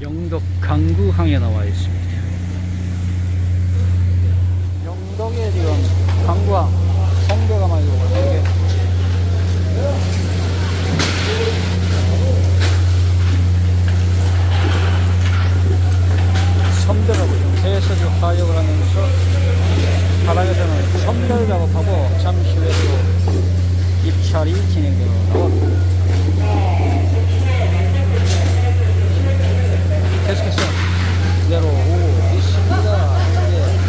영덕 강구항에 나와 있습니다. 영덕에 지금 강구항 성배가 많이 오고 되게 선별하고 지금 해석이 화역을 하면서 바닥에서는 선별 작업하고 잠시 후에 또 입찰이 진행되어 나옵니다. 계속해서 내려오고 있습니다. 예.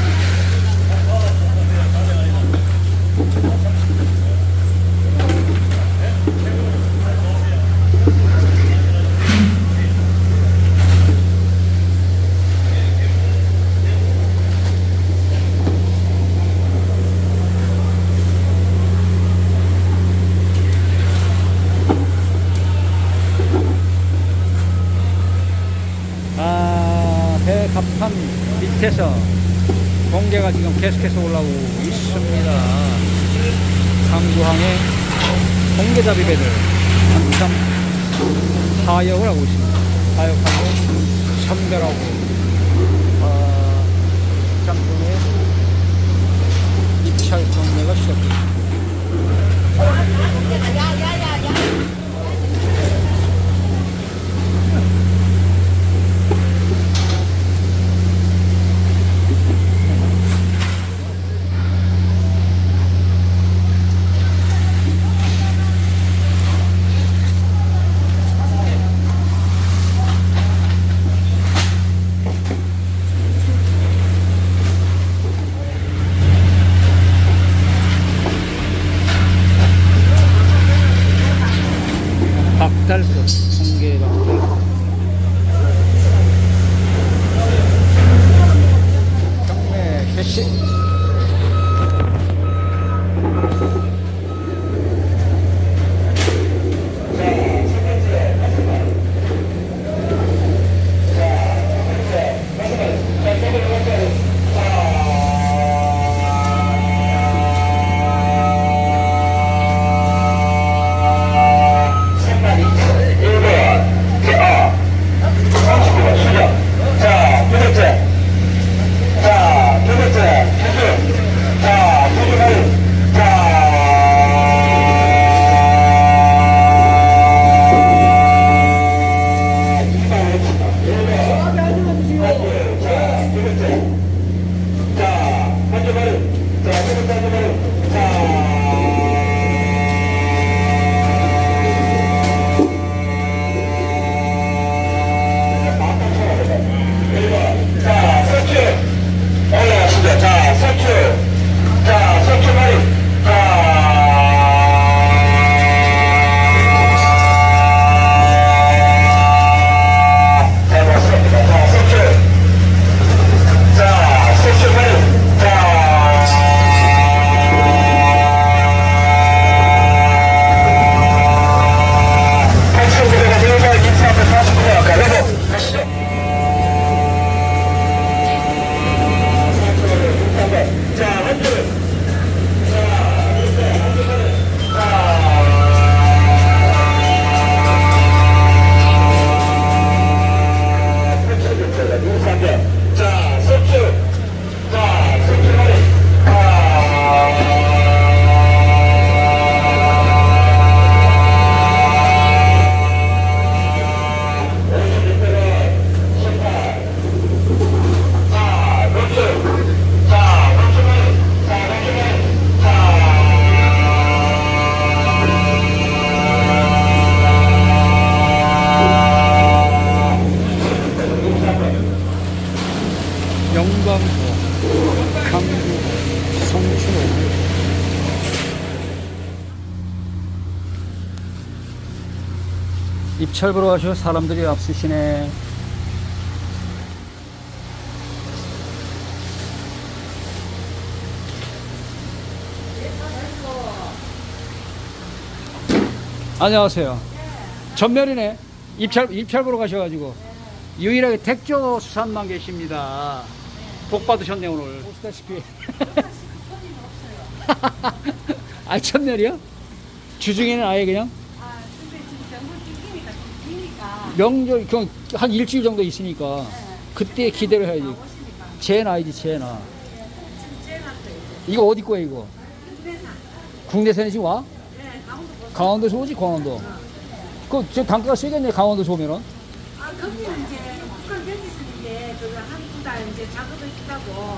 아, 배갑판 밑에서 공개가 지금 계속해서 올라오고 있습니다. 강구항의 공개잡이 배들 한참 하역을 하고 있습니다. 하역하고 선별하고 아, 장군의 입찰 경매가 시작됩니다. 입찰 보러 가시오 사람들이 앞서시네. 안녕하세요. 전멸이네. 입찰 입찰 보러 가셔가지고. 유일하게 택조 수산만 계십니다. 복 받으셨네 오늘. 보시다시피. 아 천멸이요? 주중에는 아예 그냥 아, 근데 지금 전국 중이니까 좀 기니까 오시니까 명절 그냥 한 일주일 정도 있으니까 그때 기대를 해야지. 오시니까 제 나 이지 제 나. 쨍났어요. 이거 어디 거야 이거? 국내산. 국내산이 지금 와? 강원도. 강원도에서 오지 강원도. 그 저 단가가 세겠네 강원도에서 오면은. 아, 거기는 이제 북한 경기선인데 그거 한달 이제 작업을 했다고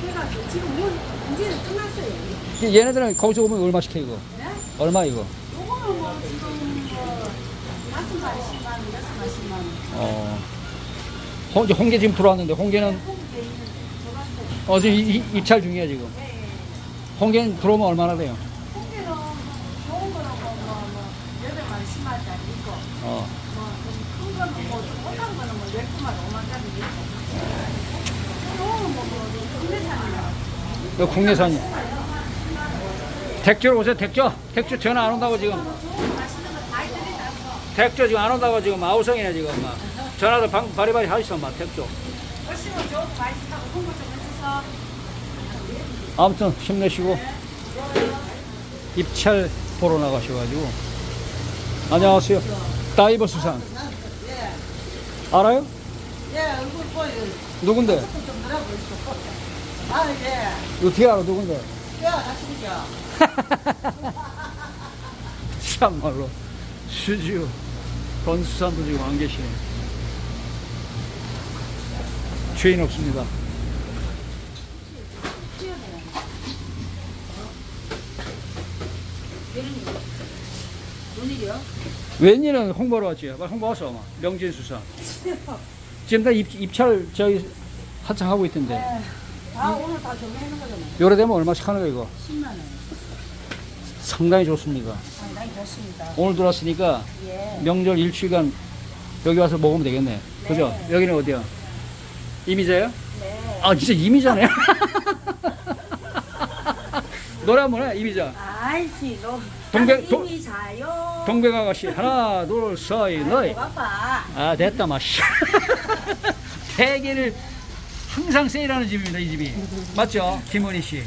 그래가지고 지금 뭐 이제는 끝났어요. 얘네들은 거기서 오면 얼마씩 해 이거? 네? 얼마 이거? 요거는 뭐 지금 뭐 다섯 마리 10만 원, 여섯 마리 10만 원. 어. 홍, 이제 홍게 지금 들어왔는데 들어갔어요. 어 지금 이- 이- 입찰 중이야 지금. 홍게는 들어오면 얼마나 돼요? 홍게는 뭐 좋은 거는 뭐, 뭐, 뭐 10만 원짜리 있고 어. 뭐 좀큰 거는 뭐 거는 뭐 열두 마리 5만 짜리 있고 요거는 뭐, 뭐 국내산이라 이거 국내산이. 덱조로 오세요 덱조. 덱조 전화 안 온다고 지금. 덱조 지금 안 온다고 지금 아우성이네 지금 막. 전화도 방, 바리바리 하시어 막 덱조. 열심히 좋고 맛있다고 홍보 좀 해주셔서 아무튼 힘내시고 입찰 보러 나가셔가지고 안녕하세요 다이버 수산 알아요? 예, 얼굴 보여. 누군데? 좀 늘어보 있어. 아, 예. 어떻게 알아 누군데? 뼈 다치니까. 참말로 수지우 건수산도 지금 안 계시네. 죄인 없습니다? 웬일은 홍보로 왔지? 홍보 왔어 아마. 명진수산 지금 다 입, 입찰 저기 한창 하고 있던데. 아 오늘 다 정리해놓은 거잖아요. 요래 되면 얼마씩 하는 거야 이거? 10만 원. 상당히 좋습니다 상당히 좋습니다 오늘 들어왔으니까 예 명절 일주일간 여기 와서 먹으면 되겠네. 그죠? 여기는 어디야? 이미자요? 네. 아, 진짜 이미자네. 노래 한번 해, 이미자. 아이씨 너 동백- 동- 이미 자요 동백 아가씨, 하나, 둘, 셋, 넷. 아, 됐다, 마씨. 대게를 항상 세일하는 집입니다, 이 집이. 맞죠? 김원희 씨.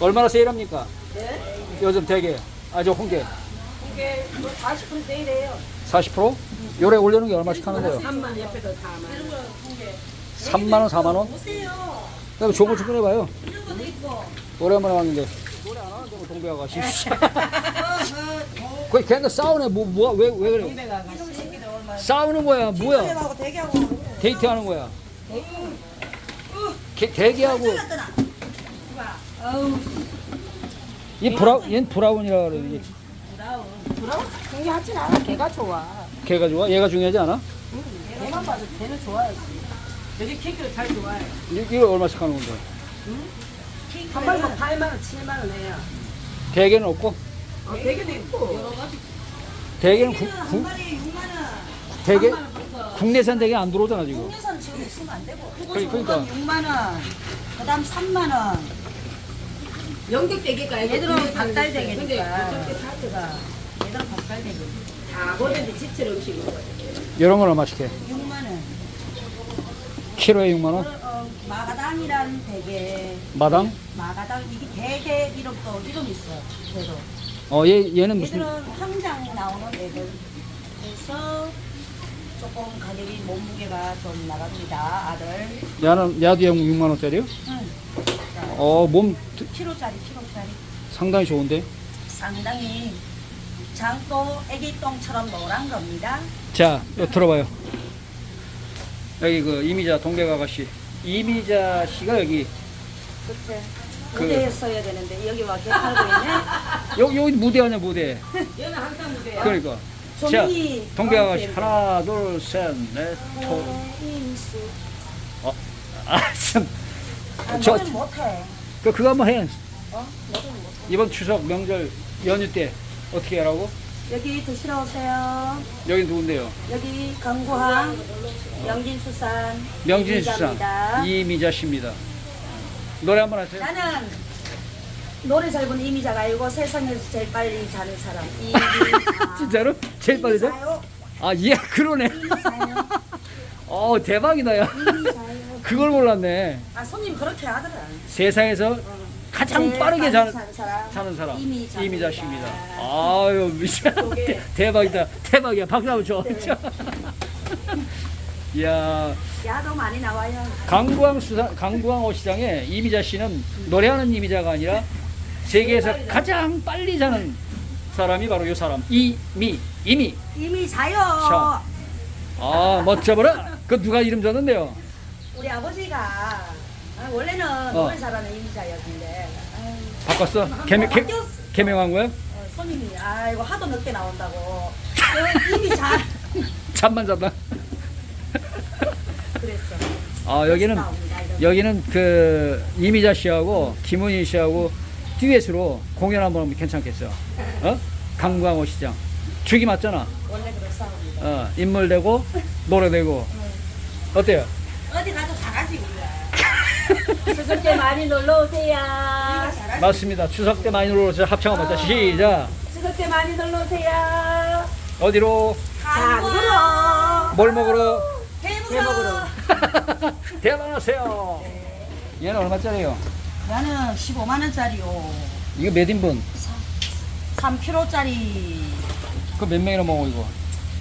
얼마나 세일합니까? 네? 요즘 대게. 아, 저 홍게. 이게 뭐40% 세일해요 40%? 요래 올려놓은 게 얼마씩 하는데요? 3만 옆에도 4만 3만원, 4만원? 보세요 그럼 좋은 거좀 꺼내봐요. 오랜만에 왔는데 노래 안 하는데 뭐 동배 아가씨 거기 걔네 싸우네 뭐 뭐야 왜왜 그래. 싸우는 거야 뭐야 하고 대기하고. 데이트하는 거야 개, 대기하고 아우 얘 브라 얘 브라운이라 그래 얘. 브라운? 브라운 경기 하진 않아. 걔가 좋아. 걔가 좋아? 얘가 중요하지 않아? 걔만 봐도 걔는 좋아야지. 여기 키크를 잘 좋아해. 이- 이거 얼마씩 하는 건데? 한 마리 8만 원 7만 원 해요 대게는 없고? 어, 대게도 있고. 여러 가지 대게는 6만 원. 대게 국내산 대게 안 들어오잖아 지금. 국내산 지금 있으면 안 되고. 그러니- 그러니까. 6만 원. 그다음 3만 원. 대게가 얘들은 박달 대게니까. 그때 사드가 얘들은 박살 대기. 다 버는데 집철 음식으로 이런 건 얼마씩 해 6만 원. 키로에 6만 원 어, 마가당이라는 대게. 마당 마가당 이게 대게 이름도 이름 있어. 그래도. 어 얘 얘는 무슨 얘들은 황장 나오는 애들. 그래서 조금 가격이 몸무게가 좀 나갑니다. 아들. 야는 야도 6만 원짜리요 응. 어몸 키로짜리 키로짜리. 상당히 좋은데 상당히 장도 애기 똥처럼 노란 겁니다. 자, 요 들어봐요. 여기 그 이미자 동백 아가씨. 이미자 씨가 여기 그때 그- 무대에 써야 되는데 여기 와 개팔고 있네. 여기 여기 무대 아니야 무대. 얘는 항상 무대야 그러니까. 자, 조민이 동백 어, 아가씨 하나, 둘, 셋, 넷, 초. 임수. 아, 참. 아, 저- 너는 못해. 그 그거 한번 해. 어? 너는 못해. 이번 추석 명절 연휴 때 어떻게 하라고? 여기 드시러 오세요. 여기 누군데요? 여기 강구항 명진수산 이미자입니다. 이미자 씨입니다. 노래 한번 하세요. 나는 노래 잘 부르는 이미자가 아니고 세상에서 제일 빨리 자는 사람 이미자. 진짜로? 제일 빨리 돼? 이미자요. 아, 예, 그러네. 이미자요. 어, 대박이다, 야. 이미자요. 그걸 몰랐네. 아 손님 그렇게 하더라. 세상에서 가장 제일 빠르게 빨리 사는, 사는 사람 사는 사람 이미자입니다. 이미자씨입니다. 아유 미쳐 요게- 대박이다 대박이야 박수 한번 줘. 네. 이야 야도 많이 나와요. 강구항 수산 강구항 어시장에 이미자 씨는 노래하는 이미자가 아니라 세계에서 가장 빨리 자는 사람이 바로 이 사람 이미 이미 이미 자요. 자. 아 멋져버려 그 누가 이름 줬는데요 우리 아버지가 아, 원래는 어. 노래 잘하는 이미자였는데. 아유, 바꿨어? 개명 개, 바뀌었어. 개명한 거야? 어, 손님이 아이고 하도 늦게 나온다고. 어, 이미 잘 잠만 잤다 그랬어. 아 여기는 나옵니다, 이런 여기는 그 이미자 씨하고 김은희 씨하고 듀엣으로 공연 한번 하면 괜찮겠어. 어? 강구항 어시장. 죽이 맞잖아. 원래 그렇사옵니다. 어 인물 되고 노래 되고. 어때요 어디 가도 다 가지 우리가. 추석 때 많이 놀러 오세요. 맞습니다 추석 때 많이 놀러 오세요 합창 한번 자 시작 추석 때 많이 놀러 오세요. 어디로 강구로 뭘 먹으러 해먹으러. 대단하세요. 얘는 얼마짜리요? 나는 15만 원짜리요. 이거 몇 인분? 3kg짜리 그 몇 명이나 먹어 이거?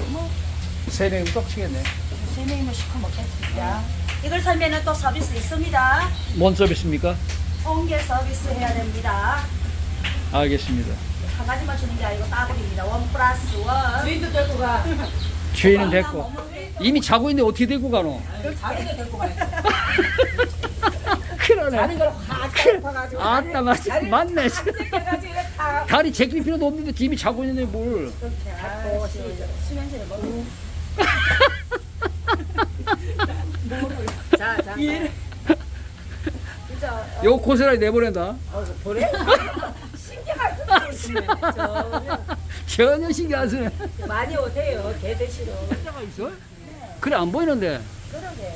뭐 세 명이면 떡 치겠네. 세 명이면 시켜 먹겠습니다. 이걸 사면은 또 서비스 있습니다. 뭔 서비스입니까? 옮겨 서비스 해야 됩니다. 알겠습니다. 한 가지만 주는 게 아니고 따블입니다. 원 플러스 원. 주인도 데리고 가. 주인은 됐고 이미 자고 있는데 어떻게 데리고 가노? 자기도 데리고 가야지. 그러네. 자는 걸 확 잡아가지고. 아따 맞 맞네. 다 다리 제낄 필요도 없는데 이미 자고 있는데 뭘? 갖고 수면제를 먹 고. 자, 자. 진짜 요 고스란히 내보낸다. 어, 그래? 신경 안 쓰면 전혀. 전혀 신경 안 쓰네. 많이 오세요. 개 드시러. 자가 있어? 그래 안 보이는데. 그러게.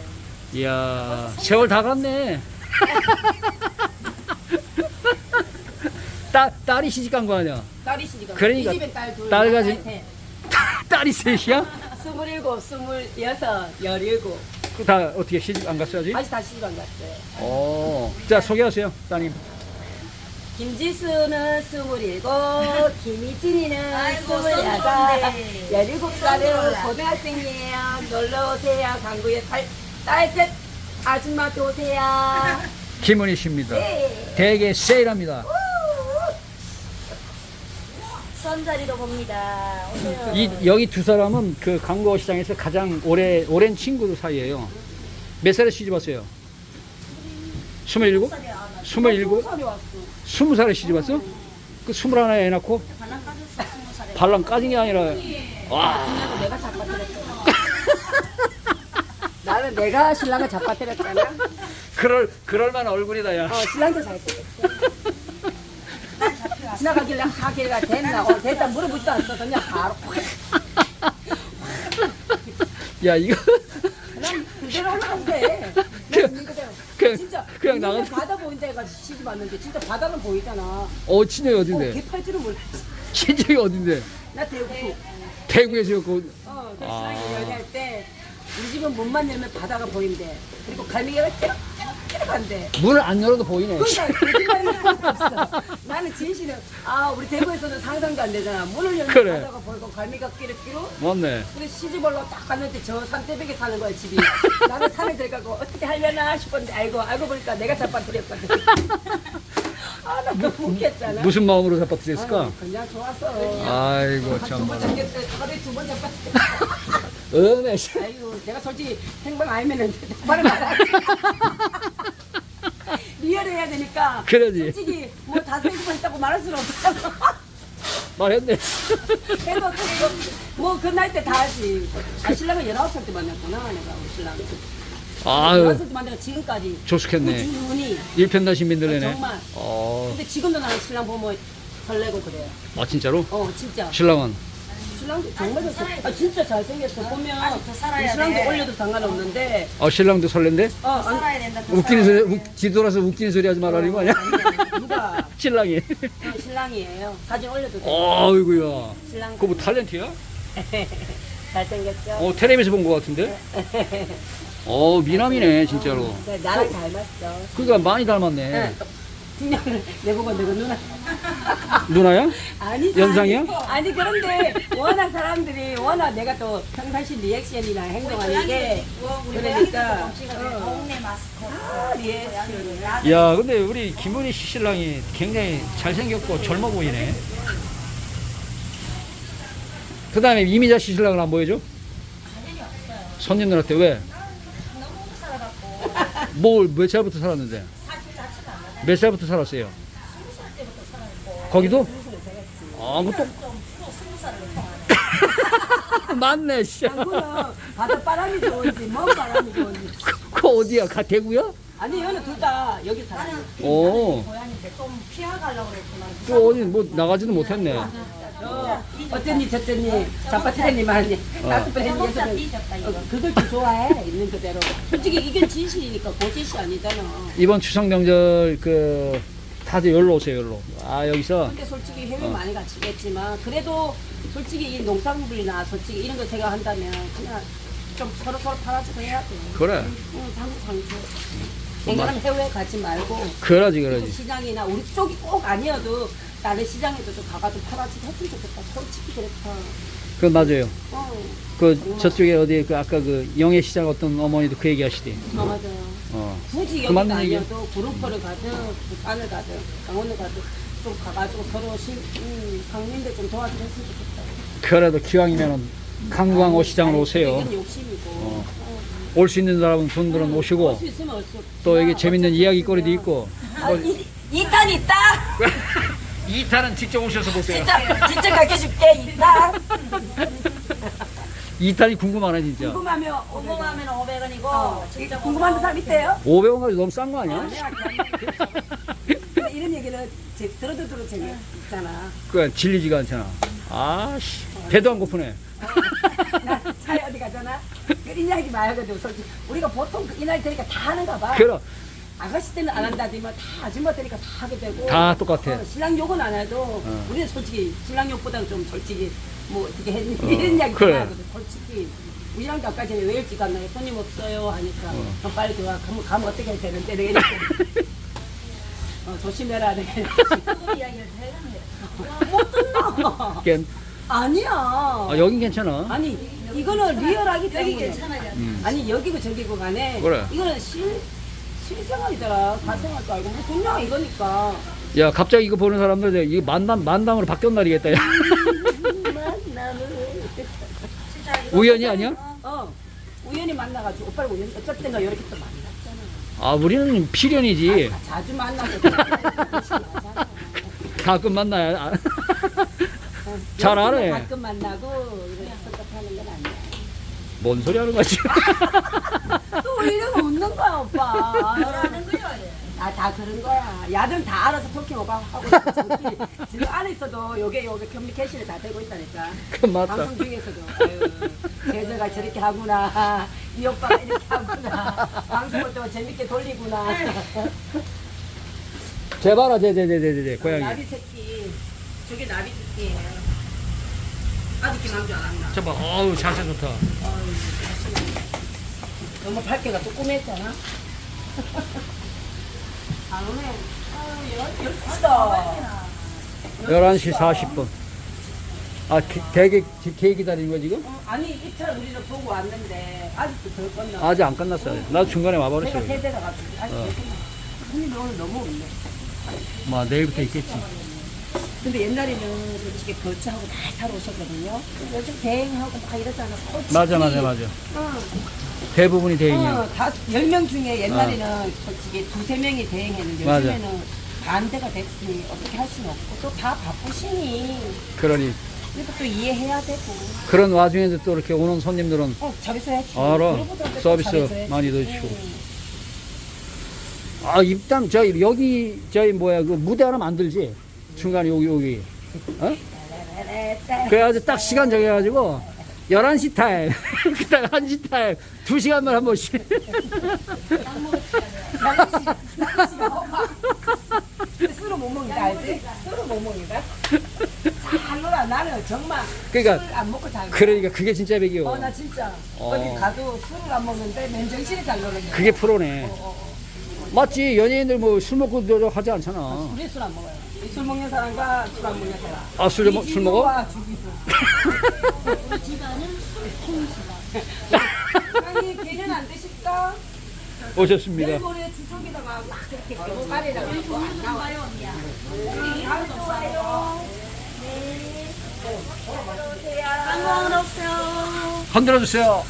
이야 세월 다 갔네. 딸 딸이 시집 간 거 아니야? 딸이 시집가. 그러니까 이 집에 딸 둘. 딸나 가지- 셋. 딸이 셋이야? 스물일곱, 스물여섯, 열일곱. 그 다 어떻게 시집 안 갔어야지? 아직 다 시집 안 갔어요. 오. 자 소개하세요, 따님. 김지수는 스물일곱, 김희진이는 아이고, 스물여섯, 썬더인데. 열일곱 살은 썬더라. 고등학생이에요. 놀러 오세요. 강구에 딸, 딸셋 아줌마도 오세요. 김은희 씨입니다. 네. 대게 세일합니다. 선자리도 봅니다. 오세요. 이 여기 두 사람은 그 강거 시장에서 가장 오래 오랜 친구 사이예요. 몇 살에 시집 왔어요? 스물일곱? 스물일곱? 살이 왔어. 스무 살에 시집 왔어? 그 스물 하나 애 낳고 반란 까진 게 아니라 와 내가 잡아뜨렸잖아. 나는 내가 신랑을 잡아뜨렸잖아. 그럴 그럴만한 얼굴이다 야. 어, 신랑도 잘 생겼어. 지나가길래 하길래 됐나? 어, 됐다 물어보지도 않았어. 그냥 바로. 야 이거 그냥 그대로 올라가면 돼. 그냥- 난 그대로. 그냥 진짜 그냥 나가. 바다 보인 데가 시집 왔는데 진짜 바다는 보이잖아. 어 친정이 어, 어딘데? 개팔 줄은 몰랐지. 친정이 어딘데? 나 대구. 대구에서 그 어, 그 아. 신랑이 연애할 때 우리 집은 문만 열면 바다가 보인대. 그리고 갈매기가 찌 럭 찌럭 한대. 문을 안 열어도 보이네. 그러니까 거짓말이 하나도 없어. 나는 진실은 아 우리 대구에서는 상상도 안 되잖아. 문을 열면 그래. 바다가 보이고 갈매기가 끼르끼르. 맞네. 근데 시집올라 딱 갔는데 저 산대백에 사는 거야 집이. 나는 산에 들어가고 어떻게 하려나 싶었는데 알고 알고 보니까 내가 잡아뜨렸거든. 아나 너무 웃겼잖아. 무슨 마음으로 잡아뜨렸을까? 아유, 그냥 좋았어. 아이고 두번 참. 잡겠어. 하루에 두번 잡았어. 은혜. 아이고 내가 솔직히 생방 아니면은 말을 말하지. 리얼해야 되니까. 그러지. 솔직히 뭐다 생각만 했다고 말할 수는 없잖아. 말했네. 그래도 뭐그 나이 때 다 하지. 아, 신랑은 19살 때 만났구나, 내가 우리 신랑. 아유 19살 때 만나서 지금까지. 조숙했네. 꾸준히. 일편단심민들네네. 아, 정말. 어. 근데 지금도 나는 신랑 보면 설레고 그래요. 아 진짜로? 어, 진짜. 신랑은 신랑도 정말 좋어. 아, 진짜 잘생겼어. 보면. 아직 더 살아야 우리 신랑도 돼. 올려도 상관없는데. 어 신랑도 설렌데? 어, 안, 살아야 된다. 더 웃기는 살아야 소리 웃, 뒤돌아서 웃기는 소리 하지 말라는 거 아니야? 누가? 신랑이. 어, 신랑이에요. 사진 올려도 돼. 어이구야. 신랑. 그거 뭐 탤런트야? 잘생겼죠? 어 텔레비에서 본거 같은데? 어 미남이네 진짜로. 네, 나랑 닮았어. 그러니까 많이 닮았네. 네. 분명히 내보고 너가 누나. 누나야? 아니 연상이야? 아니, 아니 그런데 워낙 사람들이 워낙 내가 또 평상시 리액션이나 행동하는 게 그러니까 어. 아, 리액션. 야, 근데 우리 김은희 씨 신랑이 굉장히 잘생겼고 젊어 보이네. 그 다음에 이미자 씨 신랑은 안 보여줘? 손님들한테 왜? 너무 살아갖고 뭘, 몇 살부터 살았는데? 몇 살부터 살았어요? 스무 살 때부터 살았고 거기도? 아, 뭐 또. 좀 프로 스무 살을 통하는. 맞네, 씨. 양구는 바다 바람이 좋은지 먼 바람이 좋은지 그 어디야? 가, 대구야? 아니 여는 둘 다 여기 살아요. 오. 고향인데 좀 피해가려고 그랬지만 또 어디 뭐 나가지도 못했네. 어, 어쩐니 저쩐니 자빠트레니 말니 삐졌다 이거. 그걸 좀 좋아해 있는 그대로. 솔직히 이게 진실이니까 고짓이 아니잖아. 이번 추석 명절 그 다들 여기로 오세요, 여기로. 아, 여기서 근데 솔직히 해외 어. 많이 가시겠지만 그래도 솔직히 이 농산물이나 솔직히 이런 거 생각한다면 그냥 좀 서로 서로 팔아주고 해야 돼. 그래. 응, 상주 상주. 앵간하면 해외 가지 말고 그러지, 그 그러지. 시장이나 우리 쪽이 꼭 아니어도 다른 시장에도 좀 가가지고 팔아주고 했으면 좋겠다. 솔직히 그렇다. 그 맞아요. 어, 그 저쪽에 어디 그 아까 그 영해시장 어떤 어머니도 그 얘기 하시대. 어 맞아요. 어. 굳이 그 여기가 맞는 얘기야. 아니어도 구름포를 가든 부산을 가든 강원을 가든 좀 가가지고 서로 신, 음, 강민들 좀 도와주고 했으면 좋겠다. 그래도 기왕이면은 강구항 시장으로 아니, 오세요. 이건 욕심이고. 어. 어. 올 수 있는 사람은 분들은 오시고 올수 있으면 올수 또 여기 재밌는 이야기거리도 있고. 아, 이, 이탄 있다. 2탄은 직접 오셔서 보세요. 진짜 진짜 가르쳐 줄게 이탄. 2탄이 궁금하네 진짜. 궁금하면 궁금하면 500원이고 어, 진짜 궁금한 사람 있대요? 500원 가지고 너무 싼 거 아니야? 내가 근데 이런 얘기는 제, 들어도 들어 재미있잖아. 그 질리지가 않잖아. 아씨 배도 안 고프네. 나 차에 어디 가잖아. 그 이야기 말거든. 솔직히 우리가 보통 그 이날 되니까 다 하는가 봐. 그럼 아가씨 때는 안 한다더니만 다 아줌마 때니까 다 하게 되고. 다 똑같아. 어, 신랑 욕은 안 해도 어. 우리는 솔직히 신랑 욕보다는 좀 솔직히 뭐 어떻게 했니 어, 이런 이야기 그래. 하거든. 솔직히 우리랑도 아까 전에 왜 일찍 갔나요? 손님 없어요 하니까 어. 그럼 빨리 들어와. 가면, 가면 어떻게 해야 되는데 내가 이렇게 어, 조심해라 내가 이야기를 해야 못 듣나? 걘- 아니야. 아, 여긴 괜찮아. 아니 이거는 리얼하기 여기 때문에 괜찮아요. 음. 아니 여기고 저기고 간에 그래. 이거는 실 실생활이더라 사생활도 알고 뭐 그냥 이거니까 야 갑자기 이거 보는 사람들 이거 만담 만담으로 바뀌었 날이겠다. 야. 진짜 이거 우연이 아니야? 어 우연히 만나가지고 오빠를 우연히 어쩔 때가 이렇게 또 만났잖아 아 우리는 필연이지. 아, 자주 만나고 또 만나잖아. 가끔 만나야. 아. 어, 잘 알아. 가끔 만나고 이렇게 섭섭하는 건 아니야 뭔 소리 하는 거지? 또 이러고 웃는 거야 오빠 너라는 거죠. 얘. 아, 다 그런 거야. 야들 다 알아서 토킹 오가 하고 있어. 지금 안에 있어도 요게 요게 커뮤니케이션이 다 되고 있다니까. 그 맞다. 방송 중에서도. 아유, 제자가 저렇게 하구나. 이 오빠가 이렇게 하구나. 방송을 또 재밌게 돌리구나. 제발아 제제제제제 고양이. 나비 새끼. 저게 나비 새끼예요. 아직 남줄 알았나? 저봐 어우 자세 좋다. 너무 밝게가 또 꾸몄잖아. 안 오네. 아유, 열다 11시 40분. 아 개- 대게 개 기다리는 거 지금? 어, 아니 이틀 우리는 보고 왔는데 아직도 덜 건너. 아직 안 끝났어요. 나도 중간에 내가 와버렸어요. 세대가 가지고 아직 어. 덜. 근데 오늘 너무 없네. 뭐 내일부터 있겠지. 근데 옛날에는 솔직히 거주하고 다 사러 오셨거든요. 근데 요즘 대행하고 막 이러잖아. 솔직히. 맞아 맞아 맞아. 응. 대부분이 대행이야. 어, 다, 10명 중에 옛날에는 솔직히 두세 명이 대행했는데 맞아. 요즘에는 반대가 됐으니 어떻게 할 수는 없고 또 다 바쁘시니 그러니 그래도 또 이해해야 되고 그런 와중에도 또 이렇게 오는 손님들은 어, 잘해서 해야지. 알아. 서비스. 많이 넣어주시고. 음. 아 입담 저희 여기 저희 뭐야 그 무대 하나 만들지 중간에 여기 여기 어? 그래가지고 딱 시간 정해가지고 11시 타임 그다음 1시 타임 2시간만 한 번씩 술을 못 먹는다 알지? 술을 못 먹는다. 잘 놀아 나는 정말 그러니까 술을 안 먹고 잘 놀아. 그러니까 그게 진짜 백이요 어나 진짜 어. 어 디 가도 술을 안 먹는데 맨 정신에 잘 노는 거야. 그게 프로네 어, 어, 어. 맞지 연예인들 뭐 술 먹고 저 하지 않잖아 우리 술 안 먹어요. 이술 먹는 사람과 술 안 먹는 사람. 아 술 먹, 술 먹어? 이주와 주기도. 우리 집안은 술통시다. 아니 걔는 안 드실까? 오셨습니다 모레 주석에다가 막 이렇게 고가리라고 하고 안 나와. 다음 주 와요. 한번 오세요. 흔들어 주세요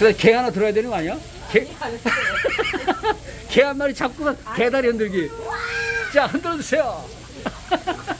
그래 개 하나 들어야 되는 거 아니야? 개? 개 한 마리 잡고 가 개다리 흔들기 자 흔들어 주세요